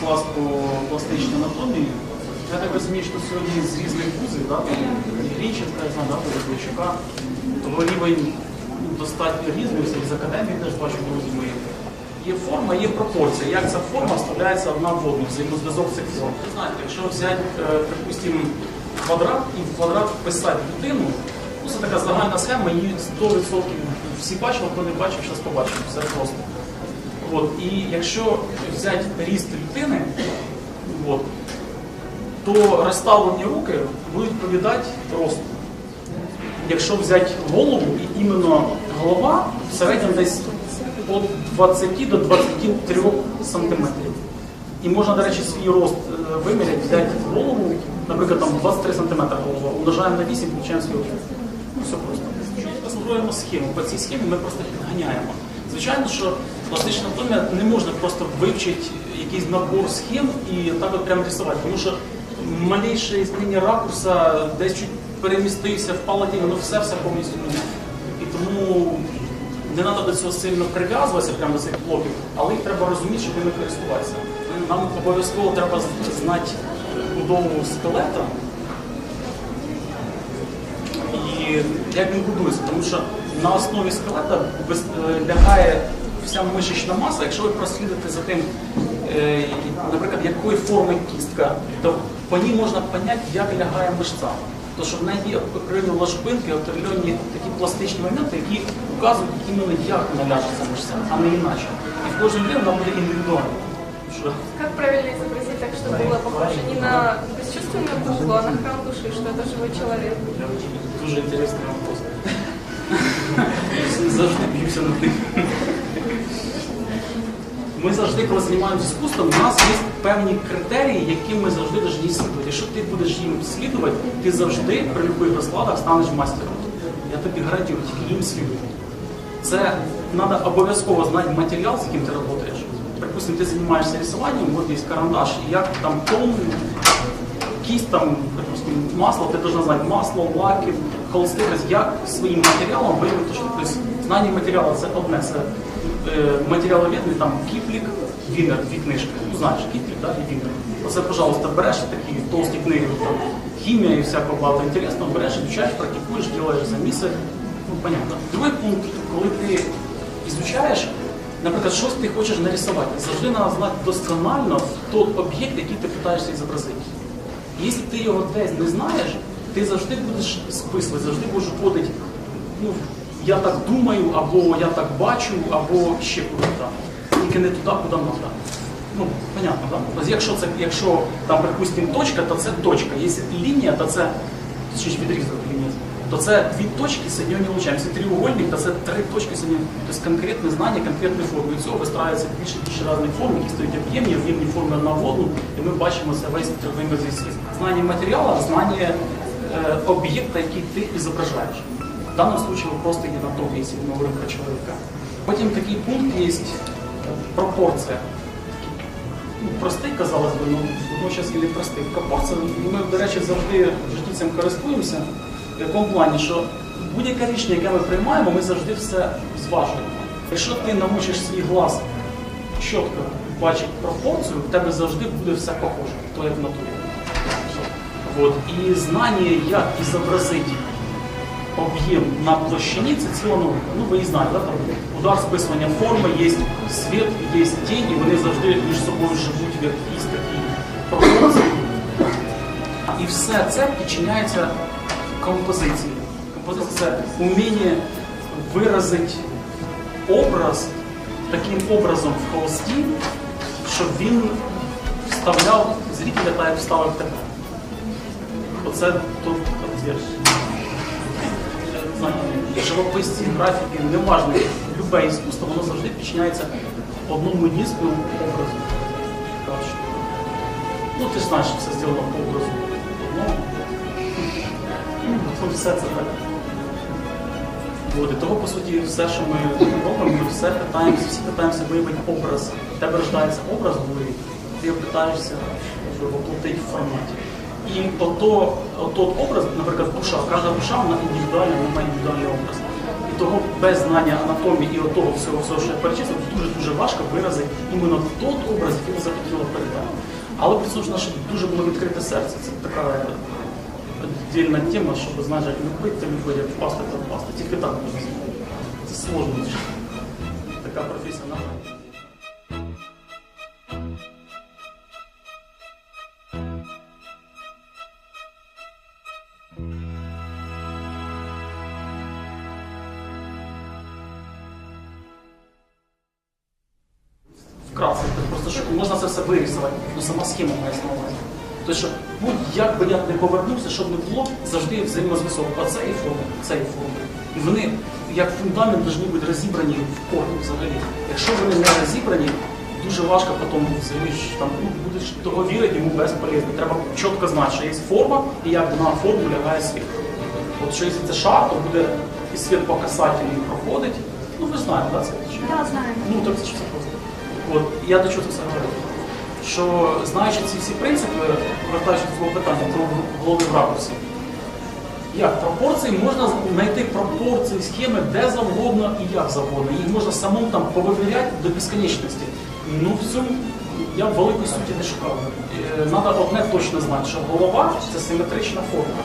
клас по пластичній анатомії. Я так розумію, що сьогодні з різних вузів, да, Грінченка, я знаю, да, Поліщука, того рівень достатньо різний, з академії теж бачу друзі мої. Є форма, є пропорція. Як ця форма вставляється одна в одну, взаємозв'язок цих форм. Знаєте, якщо взяти, е, припустимо, квадрат і в квадрат вписати людину, ну це така загальна схема, її 100% всі бачили, хто не бачив, зараз побачимо, все просто. От, і якщо взяти ріст людини, от, то розставлені руки будуть відповідати росту. Якщо взяти голову, і іменно голова в середньому десь від 20 до 23 сантиметрів. І можна, до речі, свій рост е, виміряти, взяти голову, наприклад, там 23 см голова, умножаємо на 8, получаємо свій рост. Ну, все просто. Построїмо схему. По цій схемі ми просто підганяємо. Звичайно, що пластична анатомія не можна просто вивчити якийсь набор схем і так от прямо рисувати, тому що малейше змінення ракурса, десь чуть перемістився, впала тінь, ну все все повністю. І тому не треба до цього сильно прив'язуватися прямо до цих блоків, але їх треба розуміти, щоб ними користуватися. Нам обов'язково треба знати будову скелета і як він будується, тому що на основі скелета е, лягає вся мишечна маса. Якщо ви прослідите за тим, е, наприклад, якої форми кістка, то по ній можна поняти, як лягає мишця. То що в неї є окремі ложбинки, определенні такі пластичні моменти, які вказують іменно, як вона ляже ця мишця, а не іначе. І в кожному день вона буде індивідуальна. Що Как правильно изобразить так, чтобы было похоже не на бесчувственную куклу, а на храм души, что это живой человек? Дуже інтересний вопрос. Завжди б'юся над ним. Ми завжди, коли займаємося іскусством, у нас є певні критерії, яким ми завжди повинні слідувати. Якщо ти будеш їм слідувати, ти завжди при будь-яких розкладах станеш мастером. Я тобі гарантую, тільки їм слідувати. Це треба обов'язково знати матеріал, з яким ти працюєш. Припустимо, ти займаєшся рисуванням, от є карандаш, і як там тон, кість там, припустимо, масло, ти должна знати масло, лаки, холсти, як своїм матеріалом виявити, що тобто, знання матеріалу це одне, це матеріаловідний, там кіплік, вінер, дві книжки. Ну знаєш, кіплік, да, і вінер. Оце, пожалуйста, береш такі толсті книги, там, хімія і всяко багато інтересного, береш, вивчаєш, практикуєш, робиш заміси. Ну, понятно. Другий пункт, коли ти ізучаєш, наприклад, щось ти хочеш нарисувати, завжди треба знати досконально той об'єкт, який ти питаєшся зобразити. Якщо ти його десь не знаєш, ти завжди будеш списувати, завжди будеш вводити, ну, я так думаю, або я так бачу, або ще куди-то. Тільки не туди, куди треба. Ну, понятно, так? Тобто, якщо це, якщо там, припустимо, точка, то це точка. Якщо лінія, то це відрізок лінії, то це дві точки соединені лучами. Якщо треугольник, то це три точки соединені. Тобто конкретне знання, конкретної форми. І цього вистраюється більше тисячі різних форм, які стають об'ємні, об'ємні форми на водну, і ми бачимо це весь трьохвимірний світ. Знання матеріалу, знання е, об'єкта, який ти і. В даному випадку просто то, якщо ми говоримо про чоловіка. Потім такий пункт є е, пропорція ну, простий, казалось би, ну водночас і не простий. Пропорція, ми, до речі, завжди в користуємося. В якому плані, що будь-яке рішення, яке ми приймаємо, ми завжди все зважуємо. Якщо ти навчиш свій глаз чітко бачити пропорцію, в тебе завжди буде все похоже, то як в натурі. От. І знання, як і зобразити об'єм на це ціла. Ну, ви і знаєте, да? там удар списування форми, є світ, є тінь, і вони завжди між собою живуть в якійсь такій пропорції. І все це підчиняється композиції. Композиція це вміння виразити образ таким образом в холсті, щоб він вставляв зрителя так, як вставив тебе. Оце тут отвір. Живописці, графіки, неважно, любе іскусство, воно завжди підчиняється одному єдиному образу. Ну, ти знаєш, що все зроблено по образу одному. Ну, все це так. І того, по суті, все, що ми робимо, ми все питаємося, всі питаємося виявити образ. В тебе рождається образ в ти питаєшся воплотити в форматі. І ото, ото образ, наприклад, душа, кожна душа вона індивідуальна, вона має індивідуальний образ. І того без знання анатомії і того всього, всього, що я перечислив, дуже-дуже важко виразити іменно той образ, який ви захотіли передати. Але присутно, щоб дуже було відкрите серце. Це така віддільна тема, щоб знаєш, як не пити, як впасти, то впасти. Тільки так буде. Це сложно. Така професія нагадує. Вирісувати, ну сама схема має увазі. Тобто, що будь-як би я не повернувся, щоб не було, завжди є взаємозв'язок. Оце і форма, це і форма. І вони, як фундамент, повинні бути розібрані в корні взагалі. Якщо вони не розібрані, дуже важко потім взагалі там ну, будеш того вірити, йому безполезно. Треба чітко знати, що є форма і як на форму лягає світ. От що якщо це шар, то буде і світ по касательній проходить. Ну ви знаєте, да, це? Да, знаю. Ну, так це ж все просто. От, я до чого це все говорю? Що знаючи ці всі принципи, вертаючись до свого питання про голови в ракурсі, як пропорції можна знайти пропорції, схеми де завгодно і як завгодно. Їх можна самому там повивіряти до безконечності. Ну, в цьому я в великій суті не шукав. Треба одне точно знати, що голова це симетрична форма.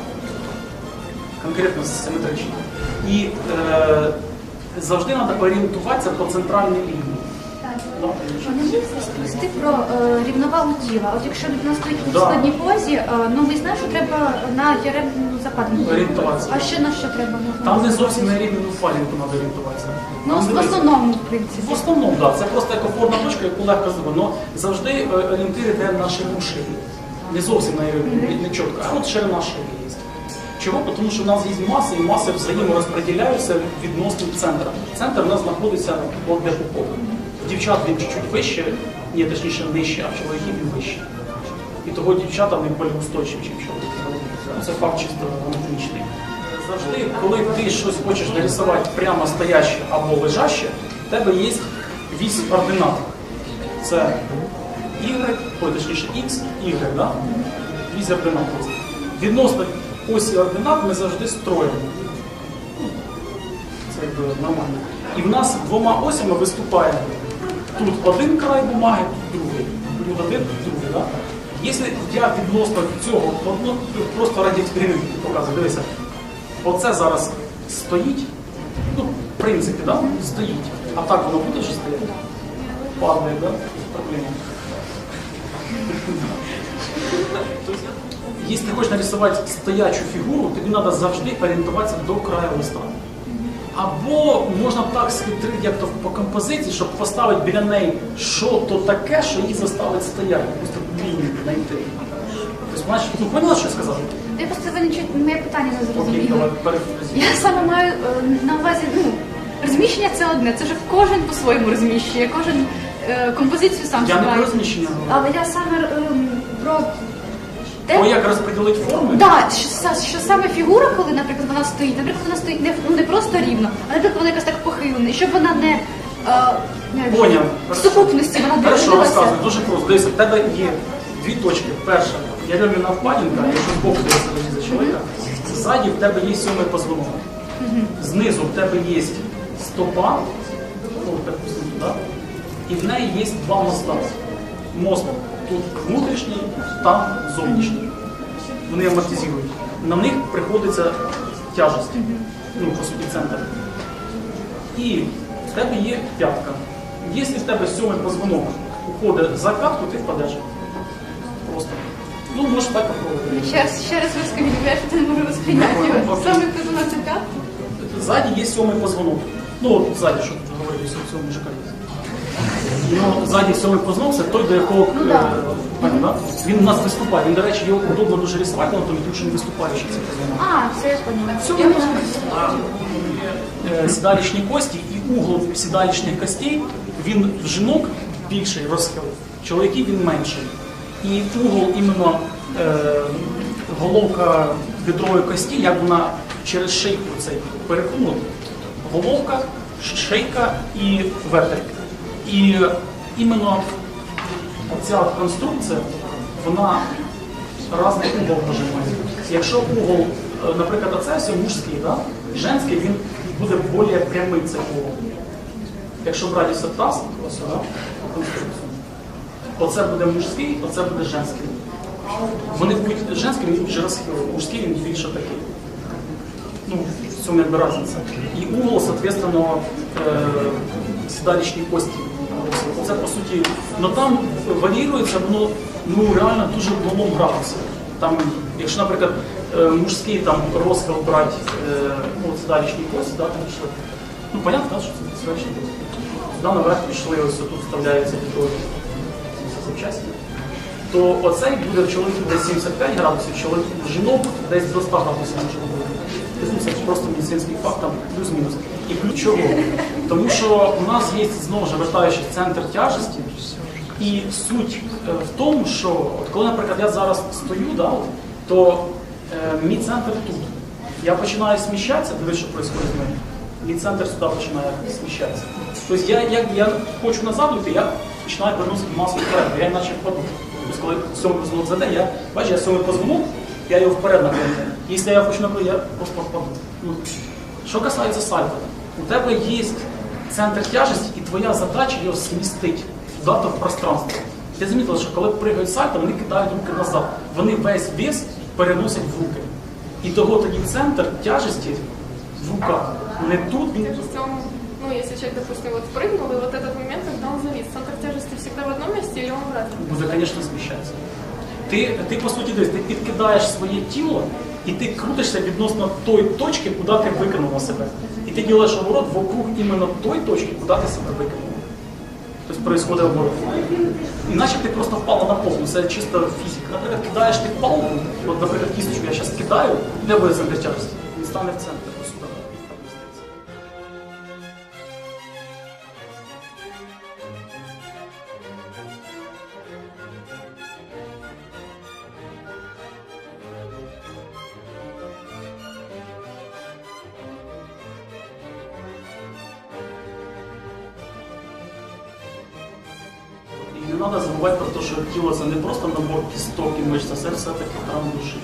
Конкретно симетрична. І е, завжди треба орієнтуватися по центральній лінії. Вони про е, рівновагу тіла. От якщо людина стоїть в Да. складній позі, е, ну ми знаємо, що треба на яремну западну. Орієнтуватися. А ще на що треба? можна Там не зовсім на рівні фалінгу треба орієнтуватися. Ну, в основному, в принципі. В основному, так. Да. Це просто як опорна точка, яку легко зробити. Но завжди е, орієнтир йде на ширину шиї. Не зовсім на не, не чітко, а от ширина шиї є. Чого? Тому що в нас є маси, і маси взаєморозподіляються відносно центру. Центр у нас знаходиться от де. Дівчат він чуть-чуть вище, ні, точніше нижче, а чоловіків він вище. І того дівчата вони більш устойчиві, ніж чоловіки. Ну, Це факт чисто анатомічний. Завжди, коли ти щось хочеш нарисувати прямо стояще або лежаще, в тебе є вісь ординат. Це Y, ой, точніше X, Y, да? вісь ординат. Відносно осі ординат ми завжди строїмо. Ну, Це якби нормально. І в нас двома осями виступає тут один край бумаги, тут другий. Тут один, тут другий. Да? Якщо я відносно цього, ну, просто раді експерименту показую, дивися, оце зараз стоїть, ну, в принципі, да? стоїть. А так воно буде вже стояти? Падає, да? Проблема. Если ты хочешь нарисовать стоячу фігуру, тобі треба завжди орієнтуватися до краю листа. Або можна так схитрити, як то по композиції, щоб поставити біля неї що то таке, що її заставить стояти, просто лінію знайти. Тобто, бачиш, ну поняла, що я сказав? Я просто ви нічого моє питання не зрозуміли. Я саме маю е, на увазі, ну, розміщення це одне, це вже кожен по-своєму розміщує, кожен е, композицію сам Я не про розміщення. Але я саме ем, про те, О, як розподілити форми? Да, що, що саме фігура, коли, наприклад, вона стоїть, наприклад, вона стоїть не, ну, не просто рівно, а наприклад, вона якась так похилена, і щоб вона не е, Поняв. в сукупності вона Хорошо, дивилася. дуже просто. Дивися, в тебе є дві точки. Перша, яльоміна впадінка, якщо збоку дивишся за чоловіка, ззаді в тебе є сьомий позвонок. Знизу в тебе є стопа, ну, туди, і в неї є два моста. Мост тут внутрішній, там зовнішній. Вони амортизують. На них приходиться тяжесть, ну, по суті, центр. І в тебе є п'ятка. Якщо в тебе сьомий позвонок уходить за катку, ти впадеш. Просто. Ну, можеш так попробувати. Ще раз, ще раз розкажіть, я ще не можу розприйняти його. Саме позвонок це п'ятка? Ззаді є сьомий позвонок. Ну, от ззаді, що тут цього мужика є. Ну, ззаді сьомий позвонок це той, до якого Ну, е, да. пані, да? він у нас виступає. Він, до речі, його удобно дуже рисувати, тому що він виступаючий цей позвонок. А, все, я поняла. Я. Е, Сідалічні кості і угол сідалічних костей, він в жінок більший розхил, чоловіків він менший. І угол іменно е, головка бедрової кості, як вона через шийку цей перекинута, головка, шийка і вертик. І іменно ця конструкція, вона різний угол може. Якщо угол, е, наприклад, оце все мужський, да? женський він буде більш прямий цей полог. Якщо брати все таз, ось конструкцію. Оце буде мужський, оце буде женський. Вони будуть женський, він більше розхилий, мужський він більше такий. Ну, в цьому якби разниця. І угол, соответственно, е, седалищні кості. Це по суті, ну там варіюється воно ну реально дуже в малому градусі. Там, якщо, наприклад, е, мужський там розхил брати е, ну, седалищні кості, да, там що, ну понятно, да, що це кості. Сюди наверх пішли, ось тут вставляється підрозділ запчасті, то оцей буде в чоловіків десь 75 градусів, чоловік жінок десь до 100 градусів може бути. Це просто медицинський факт, там плюс-мінус. І плюс чого? Тому що у нас є знову ж вертаючись центр тяжесті, і суть е, в тому, що от коли, наприклад, я зараз стою, да, от, то е, мій центр тут. Я починаю сміщатися, дивись, що відбувається з мене. Мій центр сюди починає сміщатися. Тобто я, як я хочу назад йти, я починаю переносити масу вперед, я іначе впаду. Тобто коли сьомий позвонок заде, я бачу, я сьомий позвонок, я його вперед наклоняю. Якщо я хочу наклонити, я просто впаду. Ну, що касається сальто, у тебе є центр тяжесті, і твоя задача його змістити туди в пространство. Ти замітила, що коли пригають сальто, вони кидають руки назад. Вони весь вес переносять в руки. І того тоді центр тяжесті в руках. Не тут, він ну, если человек, допустим, вот прыгнул, и вот этот момент, когда он завис, центр тяжести всегда в одном месте или он в разном? буде, звісно, зміщатися. Ти, ти по суті дивись, ти підкидаєш своє тіло і ти крутишся відносно той точки, куди ти викинула себе. І ти ділиш оборот вокруг іменно той точки, куди ти себе викинула. Тобто происходить оборот. Іначе ти просто впала на повну, це чисто фізика. Наприклад, кидаєш ти палку, от, наприклад, кісточку я зараз кидаю, де буде тяжесті? Він стане в центр. Не треба забувати про те, що тіло це не просто набор кісток і мишця, це все-таки храм душі.